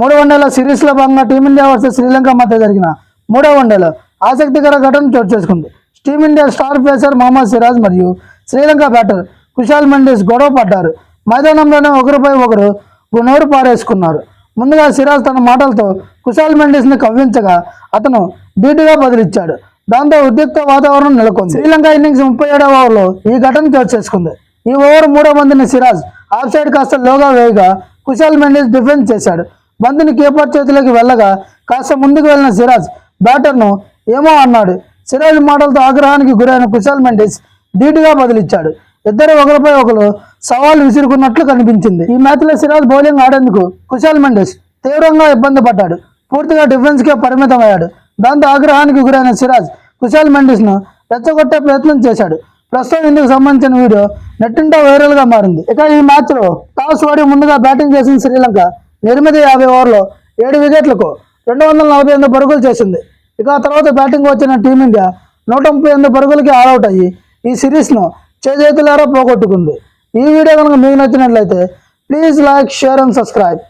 మూడో వన్డేల సిరీస్లో భాగంగా టీమిండియా వర్సెస్ శ్రీలంక మధ్య జరిగిన మూడో వన్డేలో ఆసక్తికర ఘటన చోటు చేసుకుంది. Team India star pacer Mohammed Siraj మరియు శ్రీలంక బ్యాటర్ కుశాల్ మెండిస్ గొడవ పడ్డారు. మైదానంలోనే ఒకరిపై ఒకరు నోరు పారేసుకున్నారు. ముందుగా సిరాజ్ తన మాటలతో కుశాల్ మెండిస్ని కవ్వించగా అతను ధీటుగా బదిలిచ్చాడు. దాంతో ఉద్రిక్త వాతావరణం నెలకొంది. శ్రీలంక ఇన్నింగ్స్ ముప్పై ఏడవ ఓవర్లో ఈ ఘటన చోటు చేసుకుంది. ఈ ఓవర్ మూడో మందిని సిరాజ్ ఆఫ్ సైడ్ కాస్త లోగా వేయగా కుశాల్ మెండిస్ డిఫెన్స్ చేశాడు. బంతిని కీపర్ చేతిలోకి వెళ్ళగా కాస్త ముందుకు వెళ్ళిన సిరాజ్ బ్యాటర్ను ఏమో అన్నాడు. సిరాజ్ మాటలతో ఆగ్రహానికి గురైన కుశాల్ మెండిస్ ధీటుగా బదిలిచ్చాడు. ఇద్దరు ఒకరిపై ఒకరు సవాల్ విసురుకున్నట్లు కనిపించింది. ఈ మ్యాచ్లో సిరాజ్ బౌలింగ్ ఆడేందుకు కుశాల్ మెండిస్ తీవ్రంగా ఇబ్బంది పడ్డాడు. పూర్తిగా డిఫెన్స్కే పరిమితమయ్యాడు. దాంతో ఆగ్రహానికి గురైన సిరాజ్ కుశాల్ మెండిస్ను రెచ్చగొట్టే ప్రయత్నం చేశాడు. ప్రస్తుతం ఇందుకు సంబంధించిన వీడియో నెట్టింటా వైరల్గా మారింది. ఇక ఈ మ్యాచ్లో టాస్ ఓడి ముందుగా బ్యాటింగ్ చేసిన శ్రీలంక ఎనిమిది యాభై ఓవర్లో ఏడు వికెట్లకు రెండు వందల నలభై ఎనిమిది పరుగులు చేసింది. ఇక ఆ తర్వాత బ్యాటింగ్ వచ్చిన టీమిండియా నూట ముప్పై ఎనిమిది పరుగులకి ఆల్అవుట్ అయ్యి ఈ సిరీస్ను చేజేతులారా పోగొట్టుకుంది. ఈ వీడియో కనుక మీకు నచ్చినట్లయితే please like share and subscribe.